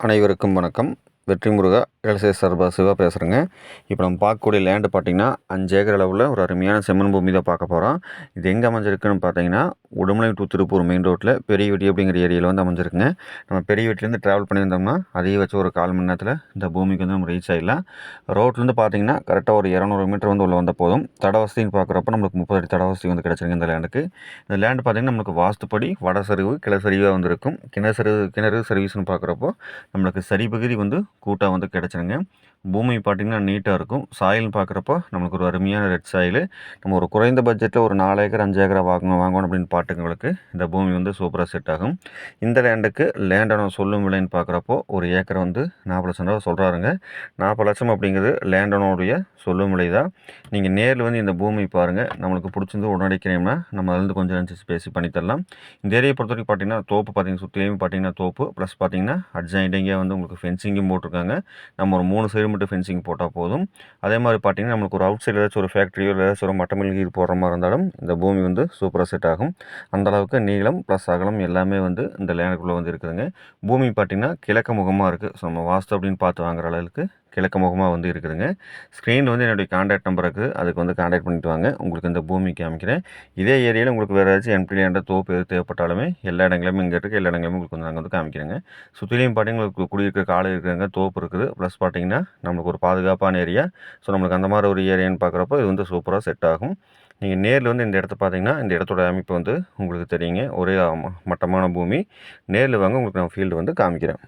அனைவருக்கும் வணக்கம். வெற்றி முருகா எல்சே சர்பா சிவா பேசுகிறேங்க இப்போ நம்ம பார்க்கக்கூடிய லேண்டு பார்த்திங்கன்னா அஞ்சு ஏக்கர் அளவில் ஒரு அருமையான செம்மண் பூமி தான் பார்க்க போகிறோம் இது எங்கே அமைஞ்சிருக்குன்னு பார்த்தீங்கன்னா உடுமலை டு திருப்பூர் மெயின் ரோட்டில் பெரிய வெட்டி அப்படிங்கிற ஏரியாவில் வந்து அமைஞ்சிருக்குங்க. நம்ம பெரிய வெட்டிலேருந்து ட்ராவல் பண்ணியிருந்தோம்னா அதையே வச்சு ஒரு கால் மணி நேரத்தில் இந்த பூமிக்கு வந்து நம்ம ரீச் ஆகிடலாம் ரோட்லேருந்து பார்த்தீங்கன்னா கரெக்டாக ஒரு இரநூறு மீட்டர் வந்து உள்ளே வந்த போதும். தட வசதின்னு பார்க்குறப்ப நம்மளுக்கு முப்பது அடி தட வசதி வந்து கிடச்சிருங்க இந்த லேண்டுக்கு இந்த லேண்டு பார்த்திங்கன்னா நம்மளுக்கு வாஸ்துப்படி வட சரிவு கிள சரிவாக வந்துருக்கும். கிணறு சரிவு கிணறு சர்வீஸ்னு பார்க்குறப்போ நம்மளுக்கு சரி பகுதி வந்து கூட்டாக வந்து கிடச்சிருங்க. பூமி பார்த்திங்கன்னா நீட்டாக இருக்கும். சாயில்னு பார்க்குறப்போ நம்மளுக்கு ஒரு அருமையான ரெட் சாயில் நம்ம ஒரு குறைந்த பட்ஜெட்டில் ஒரு நாலு ஏக்கர் அஞ்சு ஏக்கரை வாங்கணும் வாங்கணும் அப்படின்னு பாட்டுங்களுக்கு இந்த பூமி வந்து சூப்பராக செட் ஆகும். இந்த லேண்டுக்கு லேண்டோட சொல்லும் விலைன்னு பார்க்குறப்போ ஒரு ஏக்கரை வந்து நாற்பது லட்சம் ரூபா சொல்கிறாருங்க நாற்பது லட்சம் அப்படிங்கிறது லேண்டனோடைய சொல்லும் விலை தான் நீங்கள் நேரில் வந்து இந்த பூமி பாருங்கள் நம்மளுக்கு பிடிச்சிருந்து உடனடிக்கிறீங்கன்னா நம்ம அதுலேருந்து கொஞ்சம் நினச்சி பேசி பண்ணித்தரலாம் இந்த ஏரியை பொறுத்த வரைக்கும் பார்த்தீங்கன்னா தோப்பு பார்த்தீங்கன்னா சுற்றிலையும் பார்த்தீங்கன்னா தோப்பு. ப்ளஸ் பார்த்தீங்கன்னா அட்ஜாயிண்டிங்கே வந்து உங்களுக்கு ஃபென்சிங்கும் போட்டிருக்காங்க. நம்ம ஒரு மூணு சைடு மட்டும் ஃபென்சிங் போட்டால் போதும். அதே மாதிரி பார்த்தீங்கன்னா நம்மளுக்கு ஒரு அவுட் சைடு ஏதாச்சும் ஒரு ஃபேக்ட்ரியோ ஏதாச்சும் ஒரு மட்டமில் கீழ் போடுற மாதிரி இருந்தாலும் இந்த பூமி வந்து சூப்பராக செட் ஆகும். அந்தளவுக்கு நீளம் ப்ளஸ் அகலம் எல்லாமே வந்து இந்த லேண்டுக்குள்ளே வந்து இருக்குதுங்க. பூமி பார்த்திங்கன்னா கிழக்கு முகமாக இருக்குது ஸோ நம்ம வாஸ்து அப்படின்னு பார்த்து வாங்குற அளவுக்கு கிழக்கு முகமாக வந்து இருக்குதுங்க. ஸ்க்ரீனில் வந்து என்னுடைய காண்டாக்ட் நம்பர் இருக்குது அதுக்கு வந்து காண்டாக்ட் பண்ணிட்டு வாங்க. உங்களுக்கு இந்த பூமி காமிக்கிறேன். இதே ஏரியாவில் உங்களுக்கு வேறு ஏதாச்சும் எம்பி லேண்டை தோப்பு எது தேவைப்பட்டாலுமே எல்லா இடங்களுமே இங்கே இருக்குது எல்லா இடங்களுமே உங்களுக்கு வந்து நாங்கள் வந்து காமிக்கிறேங்க. சுற்றிலையும் பார்த்தீங்கன்னா உங்களுக்கு குடியிருக்கிற காலை இருக்கிறாங்க தோப்பு இருக்குது. ப்ளஸ் பார்த்தீங்கன்னா நம்மளுக்கு ஒரு பாதுகாப்பான ஏரியா ஸோ நம்மளுக்கு அந்த மாதிரி ஒரு ஏரியான்னு பார்க்குறப்போ இது வந்து சூப்பராக செட் ஆகும். நீங்கள் நேரில் வந்து இந்த இடத்த பார்த்தீங்கன்னா இந்த இடத்தோட அமைப்பு வந்து உங்களுக்கு தெரியுங்க. ஒரே மட்டமான பூமி. நேரில் வாங்க உங்களுக்கு நான் ஃபீல்டு வந்து காமிக்கிறேன்.